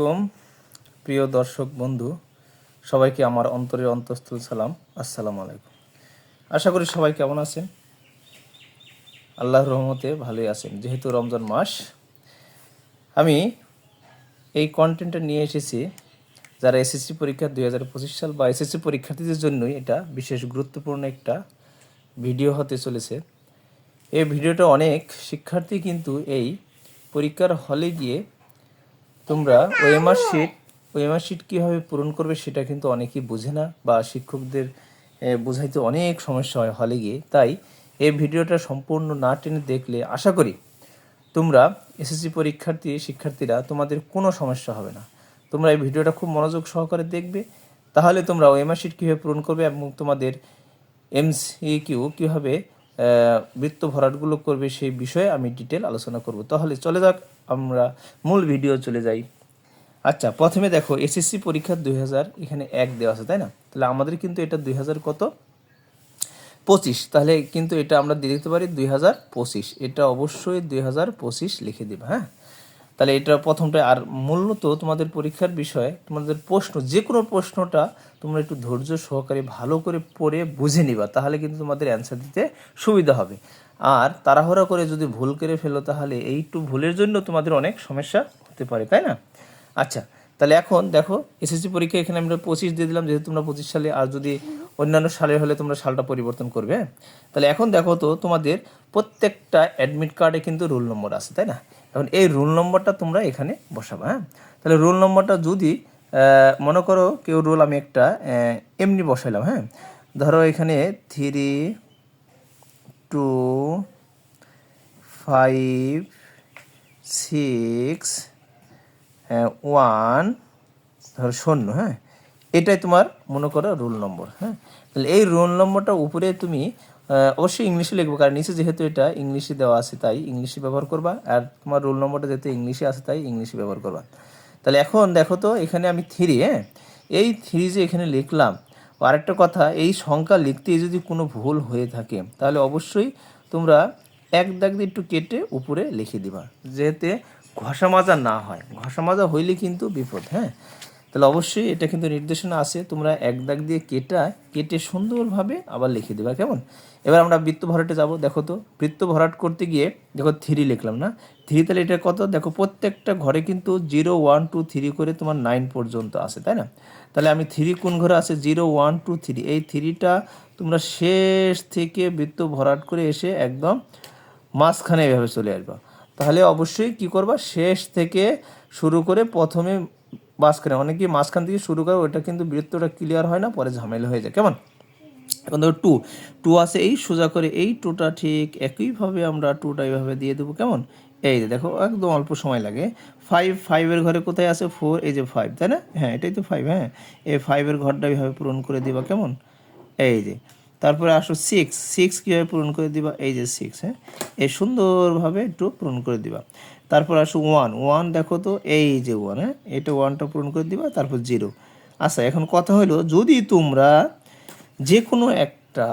আসসালাম প্রিয় দর্শক বন্ধু। সবাইকে আমার অন্তরের অন্তঃস্থল সালাম। আসসালামু আলাইকুম। আশা করি সবাই কেমন আছেন? আল্লাহর রহমতে ভালোই আছেন, যেহেতু রমজান মাস। আমি এই কন্টেন্টটা নিয়ে এসেছি যারা এসএসসি পরীক্ষা দুই হাজার পঁচিশ সাল বা এসএসসি পরীক্ষার্থীদের জন্যই এটা বিশেষ গুরুত্বপূর্ণ একটা ভিডিও হতে চলেছে। এই ভিডিওটা অনেক শিক্ষার্থী কিন্তু এই পরীক্ষার হলে গিয়ে তোমরা ওএমআর শিট ওএমআর শিট কীভাবে পূরণ করবে সেটা কিন্তু অনেকেই বোঝে না বা শিক্ষকদের বোঝাইতে অনেক সমস্যা হয় হলে গিয়ে। তাই এই ভিডিওটা সম্পূর্ণ না টেনে দেখলে আশা করি তোমরা এসএসসি পরীক্ষার্থী, শিক্ষার্থীরা তোমাদের কোনো সমস্যা হবে না। তোমরা এই ভিডিওটা খুব মনোযোগ সহকারে দেখবে। তাহলে তোমরা ওএমআর শিট কীভাবে পূরণ করবে এবং তোমাদের এমসিকিউ কীভাবে বৃত্ত ভরাটগুলো করবে সেই বিষয়ে আমি ডিটেল আলোচনা করব। তাহলে চলে যাক। আমরা মূল ভিডিও চলে যাই। আচ্ছা প্রথমে দেখো এসএসসি পরীক্ষা দুই হাজার এখানে এক দেওয়া আছে, তাই না? তাহলে আমাদের কিন্তু এটা দুই হাজার কত? পঁচিশ। তাহলে কিন্তু এটা আমরা দিয়ে দেখতে পারি দুই হাজার পঁচিশ। এটা অবশ্যই দুই হাজার পঁচিশ লিখে দিবা হ্যাঁ? তাহলে এটা প্রথমটা আর মূলত তোমাদের পরীক্ষার বিষয়ে তোমাদের প্রশ্ন যে কোনো প্রশ্নটা তোমরা একটু ধৈর্য সহকারে ভালো করে পড়ে বুঝে নিবা, তাহলে কিন্তু তোমাদের অ্যান্সার দিতে সুবিধা হবে। আর তাড়াহুড়া করে যদি ভুল করে ফেলো, তাহলে এইটু ভুলের জন্য তোমাদের অনেক সমস্যা হতে পারে, তাই না? আচ্ছা তাহলে এখন দেখো এসএসসি পরীক্ষা এখানে আমরা পঁচিশ দিয়ে দিলাম, যেহেতু তোমরা পঁচিশ সালে, আর যদি অন্যান্য সালের হলে তোমরা সালটা পরিবর্তন করবে হ্যাঁ? তাহলে এখন দেখো তো, তোমাদের প্রত্যেকটা অ্যাডমিট কার্ডে কিন্তু রোল নম্বর আছে, তাই না? এখন এই রোল নম্বরটা তোমরা এখানে বসাবে হ্যাঁ? তাহলে রোল নম্বরটা যদি মনে করো কেউ রোল আমি একটা এমনি বসাইলাম হ্যাঁ? ধরো এখানে three two five six one, ধরো শূন্য হ্যাঁ? এটাই তোমার মনে করো রোল নম্বর হ্যাঁ? তাহলে এই রোল নম্বরটা উপরে তুমি অবশ্যই ইংলিশে লিখব, কারণ নিচে যেহেতু এটা ইংলিশে দেওয়া আছে, তাই ইংলিশে ব্যবহার করবা, আর তোমার রোল নম্বরটা যেহেতু ইংলিশে আছে, তাই ইংলিশে ব্যবহার করবা। তাহলে এখন দেখো তো, এখানে আমি থ্রি হ্যাঁ? এই থ্রি যে এখানে লিখলাম আরেকটা কথা, এই সংখ্যা লিখতে যদি কোনো ভুল হয়ে থাকে, তাহলে অবশ্যই তোমরা এক দাগ দিয়ে একটু কেটে উপরে লিখে দিবা। যাতে ঘষা মাজা না হয়। ঘষা মাজা হইলে কিন্তু বিপদ হ্যাঁ? তাহলে অবশ্যই এটা কিন্তু নির্দেশনা আছে, তোমরা এক দাগ দিয়ে কেটা, কেটে সুন্দরভাবে আবার লিখে দেবা, কেমন? এবার আমরা বৃত্ত ভরাটে যাব, দেখো তো। বৃত্ত ভরাট করতে গিয়ে, দেখো থ্রি লিখলাম না? থ্রি তাহলে এটা কত? দেখো প্রত্যেকটা ঘরে কিন্তু জিরো, ওয়ান, টু, থ্রি করে তোমার নাইন পর্যন্ত আছে, তাই না? তাহলে আমি থ্রি কোন ঘরে আছে? Zero, one, two, three. এই থ্রিটা তোমরা শেষ থেকে বৃত্ত ভরাট করে এসে একদম মাঝখানে এভাবে চলে আসবা। তাহলে অবশ্যই কি করবা? শেষ থেকে শুরু করে প্রথমে মাঝখানে, অনেকে মাঝখান থেকে শুরু করে ওটা কিন্তু বৃত্তটা ক্লিয়ার হয় না, পরে ঝামেলা হয়ে যায়। কেমন? এখন ধরো টু টু আছে এই, সোজা করে এই টুটা ঠিক একইভাবে আমরা টুটা এইভাবে দিয়ে দেবো, কেমন? এই যে দেখো, একদম অল্প সময় লাগে। ফাইভ ফাইভের ঘরে কোথায় আছে? ফোর এই যে ফাইভ তাই না? হ্যাঁ এটাই তো ফাইভ হ্যাঁ। এই ফাইভের ঘরটা এইভাবে পূরণ করে দিবা, কেমন? এই যে তারপরে আসো সিক্স সিক্স কীভাবে পূরণ করে দিবা? এই যে সিক্স হ্যাঁ? এই সুন্দরভাবে একটু পূরণ করে দিবা। তারপর আসো ওয়ান ওয়ান দেখো তো, এই যে ওয়ান হ্যাঁ? এটা ওয়ানটা পূরণ করে দিবা, তারপর জিরো আচ্ছা এখন কথা হলো যদি তোমরা যে কোনো একটা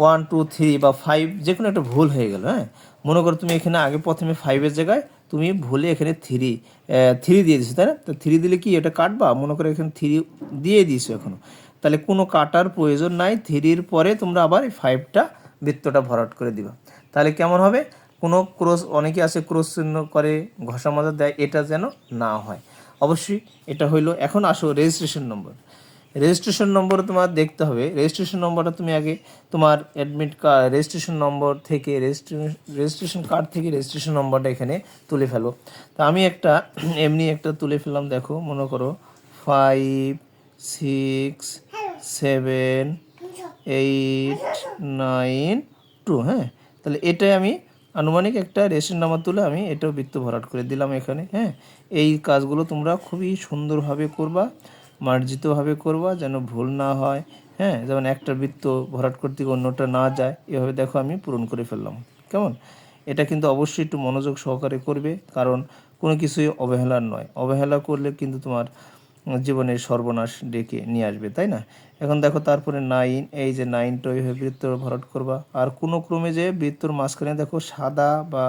ওয়ান টু থ্রি বা ফাইভ যে কোনো একটা ভুল হয়ে গেল হ্যাঁ? মনে করো তুমি এখানে আগে প্রথমে ফাইভের জায়গায় তুমি ভুলে এখানে থ্রি থ্রি দিয়ে দিছো, তাই না? তো থ্রি দিলে কি এটা কাটবা? মনে করো এখানে থ্রি দিয়ে দিছো এখনও। তাহলে কোনো কাটার প্রয়োজন নাই, থ্রির পরে তোমরা আবার এই ফাইভটা বৃত্তটা ভরাট করে দিবা। তাহলে কেমন হবে? কোনো ক্রস অনেকে আছে ক্রস চিহ্ন করে, ঘষা মাজা দেয়, এটা যেন না হয়। অবশ্যই এটা হইল, এখন আসো রেজিস্ট্রেশন নম্বর রেজিস্ট্রেশন নম্বর তোমার দেখতে হবে। রেজিস্ট্রেশন নম্বরটা তুমি আগে তোমার অ্যাডমিট কার্ড রেজিস্ট্রেশন নম্বর থেকে রেজিস্ট্রেশন কার্ড থেকে রেজিস্ট্রেশন নম্বরটা এখানে তুলে ফেলো। তা আমি একটা, এমনি একটা তুলে ফেললাম, দেখো, মনে করো five six seven, eight, nine, two হ্যাঁ? তাহলে এটাই আমি আনুমানিক একটা রেশন নাম্বার তুলে আমি এটাও বৃত্ত ভরাট করে দিলাম এখানে হ্যাঁ? এই কাজগুলো তোমরা খুবই সুন্দরভাবে করবা, মার্জিতভাবে করবা, যেন ভুল না হয় হ্যাঁ? যেমন একটা বৃত্ত ভরাট করতে অন্যটা না যায়, এভাবে দেখো আমি পূরণ করে ফেললাম, কেমন? এটা কিন্তু অবশ্যই একটু মনোযোগ সহকারে করবে, কারণ কোনো কিছুই অবহেলার নয়, অবহেলা করলে কিন্তু তোমার জীবনের সর্বনাশ ডেকে নিয়ে আসবে, তাই না? এখন দেখো তারপরে নাইন এই যে নাইনটা ওইভাবে বৃত্ত ভরাট করবা। আর কোনো ক্রমে যে বৃত্তর মাঝখানে দেখো সাদা বা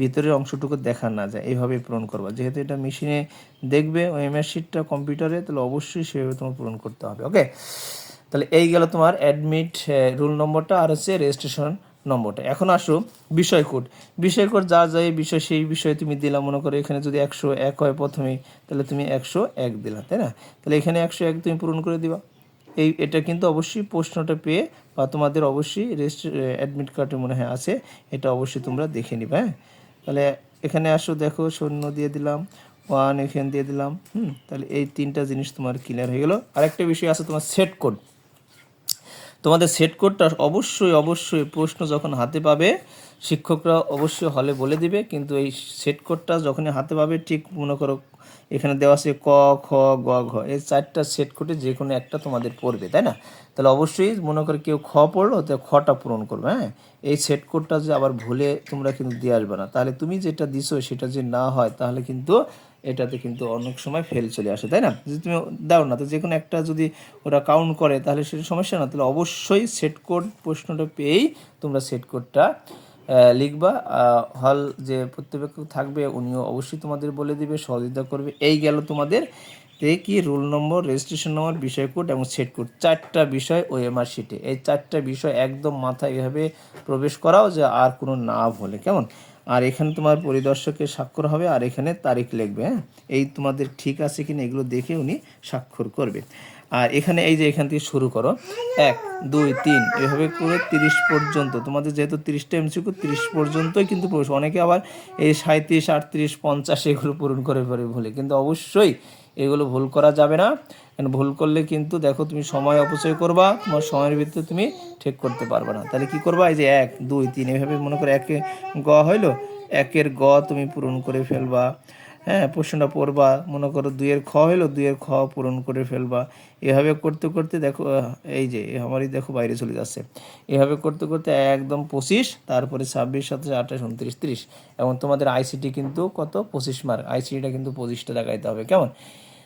ভিতরের অংশটুকু দেখা না যায় এইভাবে পূরণ করবা। যেহেতু এটা মেশিনে দেখবে, ওই এমএস শিটটা কম্পিউটারে তাহলে অবশ্যই সেভাবে তোমার পূরণ করতে হবে ওকে তাহলে এই গেল তোমার অ্যাডমিট রুল নম্বরটা আর হচ্ছে রেজিস্ট্রেশন নম্বরটা। এখন আসো বিষয় কোড। বিষয় কোড যা যা এই বিষয়, সেই বিষয়ে তুমি দিলাম মনে করো এখানে যদি একশো এক হয় প্রথমে, তাহলে তুমি একশো এক দিলা, তাই না? তাহলে এখানে একশো এক তুমি পূরণ করে দিবা। এই, এটা কিন্তু অবশ্যই প্রশ্নটা পেয়ে বা তোমাদের অবশ্যই রেজিস্ট্রে অ্যাডমিট কার্ডে মনে হয় আছে, এটা অবশ্যই তোমরা দেখে নিবে হ্যাঁ? তাহলে এখানে আসো, দেখো, শূন্য দিয়ে দিলাম, ওয়ান এখানে দিয়ে দিলাম, হুম? তাহলে এই তিনটা জিনিস তোমার ক্লিয়ার হয়ে গেল। আরেকটা বিষয় আছে তোমার সেট কোড তোমাদের সেট কোডটা অবশ্যই অবশ্যই প্রশ্ন যখন হাতে পাবে, শিক্ষকরা অবশ্যই হলে বলে দিবে, কিন্তু এই সেট কোডটা যখনই হাতে পাবে, ঠিক মনে করো এখানে দেওয়া আছে ক, খ, গ, ঘ, এই চারটা সেট কোডে যে কোনো একটা তোমাদের পড়বে, তাই না? তাহলে অবশ্যই মনে করো কেউ খ পড়ল, তো খটা পূরণ করবে হ্যাঁ? এই সেট কোডটা যে আবার ভুলে তোমরা কিন্তু দিয়ে আসবে না। তাহলে তুমি যেটা দিছো সেটা যে না হয়, তাহলে কিন্তু এটাতে কিন্তু অনেক সময় ফেল চলে আসে, তাই না? যদি তুমি দাও না, তো যে কোনো একটা যদি ওরা কাউন্ট করে, তাহলে সেটা সমস্যা না। তাহলে অবশ্যই সেট কোড প্রশ্নটা পেয়েই তোমরা সেট কোডটা লিখবা। হল যে প্রত্যেক থাকবে, উনিও অবশ্যই তোমাদের বলে দিবে, সহযোগিতা করবে। এই গেল তোমাদের। তে কি রোল নম্বর রেজিস্ট্রেশন নম্বর বিষয় কোড এবং সেট কোড চারটা বিষয় ওএমআর শিটে এই চারটা বিষয় একদম মাথায় এভাবে প্রবেশ করাও যে আর কোনো না ভুলে কেমন? আর এখানে তোমার পরিদর্শকের স্বাক্ষর হবে, আর এখানে তারিখ লিখবে হ্যাঁ? এই তোমাদের ঠিক আছে কিনা এগুলো দেখে উনি স্বাক্ষর করবে। আর এখানে এই যে এখান থেকে শুরু করো, এক, দুই, তিন, এভাবে করে তিরিশ পর্যন্ত, তোমাদের যেহেতু তিরিশটা এমসিকিউ তিরিশ পর্যন্তই কিন্তু অনেকে আবার এই সাঁত্রিশ আটত্রিশ, পঞ্চাশ এগুলো পূরণ করে পরে ভুলে কিন্তু অবশ্যই এগুলো ভুল করা যাবে না। কারণ ভুল করলে কিন্তু দেখো তুমি সময় অপচয় করবা, তোমার সময়ের ভিতরে তুমি ঠিক করতে পারবে না। তাহলে কি করবা? এই যে এক, দুই, তিন, এভাবে মনে করো একে গ হইল? একের গ তুমি পূরণ করে ফেলবা। হ্যাঁ প্রশ্নটা পড়বা, মনে করো দুইয়ের খ হলো দুইয়ের খ পূরণ করে ফেলবা। এভাবে করতে করতে দেখো এই যে আমারই দেখো বাইরে চলে যাচ্ছে। এভাবে করতে করতে একদম পঁচিশ, তারপরে ছাব্বিশ, সাতাশ, আঠাশ, উনত্রিশ, তিরিশ। এবং তোমাদের আইসিটি কিন্তু কত? পঁচিশ মার্ক আইসিটিটা কিন্তু পঁচিশটা দেখাইতে হবে। কেমন?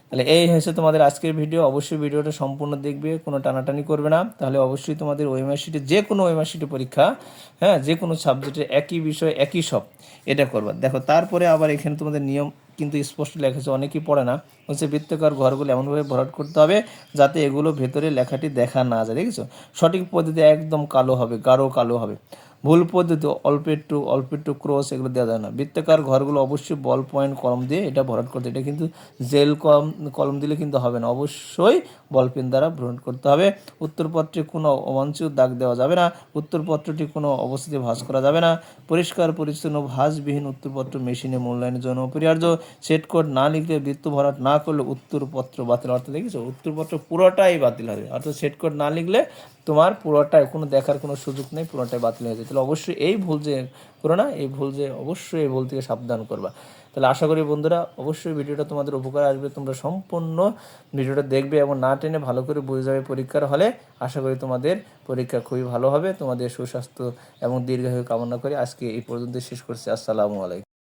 তাহলে এই হয়েছে তোমাদের আজকের ভিডিও অবশ্যই ভিডিওটা সম্পূর্ণ দেখবে, কোনো টানাটানি করবে না। তাহলে অবশ্যই তোমাদের ওয়েমার শিটে যে কোনো ওয়েমার শিটে পরীক্ষা হ্যাঁ যে কোনো সাবজেক্টে একই বিষয়, একই সব, এটা করবা। দেখো, তারপরে আবার এখানে তোমাদের নিয়ম কিন্তু স্পষ্ট লেখা আছে, অনেকেই পড়ে না। হচ্ছে বৃত্তকার ঘরগুলো এমনভাবে ভরাট করতে হবে যাতে এগুলো ভেতরে লেখাটি দেখা না যায়, দেখেছ? সঠিক পদ্ধতি একদম কালো হবে, গাঢ় কালো হবে। ভুল পদ্ধতি, অল্প একটু অল্প একটু ক্রস এগুলো দেওয়া যায় না। বৃত্তাকার ঘরগুলো অবশ্যই বল পয়েন্ট কলম দিয়ে এটা ভরাট করতে এটা কিন্তু জেল কলম কলম দিলে কিন্তু হবে না। অবশ্যই বল পেন দ্বারা ভরাট করতে হবে। উত্তরপত্রে কোনো অবাঞ্ছিত দাগ দেওয়া যাবে না। উত্তরপত্রটি কোনো অবস্থাতে ভাঁজ করা যাবে না। পরিষ্কার, পরিচ্ছন্ন, ভাঁজবিহীন উত্তরপত্র মেশিনে মূল্যায়নের জন্য অপরিহার্য। সেট কোড না লিখলে বৃত্ত ভরাট না করলে উত্তরপত্র বাতিল অর্থাৎ দেখেছ, উত্তরপত্র পুরোটাই বাতিল হবে। অর্থাৎ সেট কোড না লিখলে তোমার পুরোটাই কোনো দেখার কোনো সুযোগ নেই, পুরোটাই বাতিল হয়ে যায়। তাহলে অবশ্যই এই ভুল যে করো না, এই ভুল যে অবশ্যই এই ভুল থেকে সাবধান করবা। তাহলে আশা করি বন্ধুরা, অবশ্যই ভিডিওটা তোমাদের উপকার আসবে, তোমরা সম্পূর্ণ ভিডিওটা দেখবে এবং না টেনে ভালো করে বুঝে যাবে পরীক্ষার হলে। আশা করি তোমাদের পরীক্ষা খুবই ভালো হবে, তোমাদের সুস্বাস্থ্য এবং দীর্ঘায়ু কামনা করে আজকে এই পর্যন্ত শেষ করছি। আসসালামু আলাইকুম।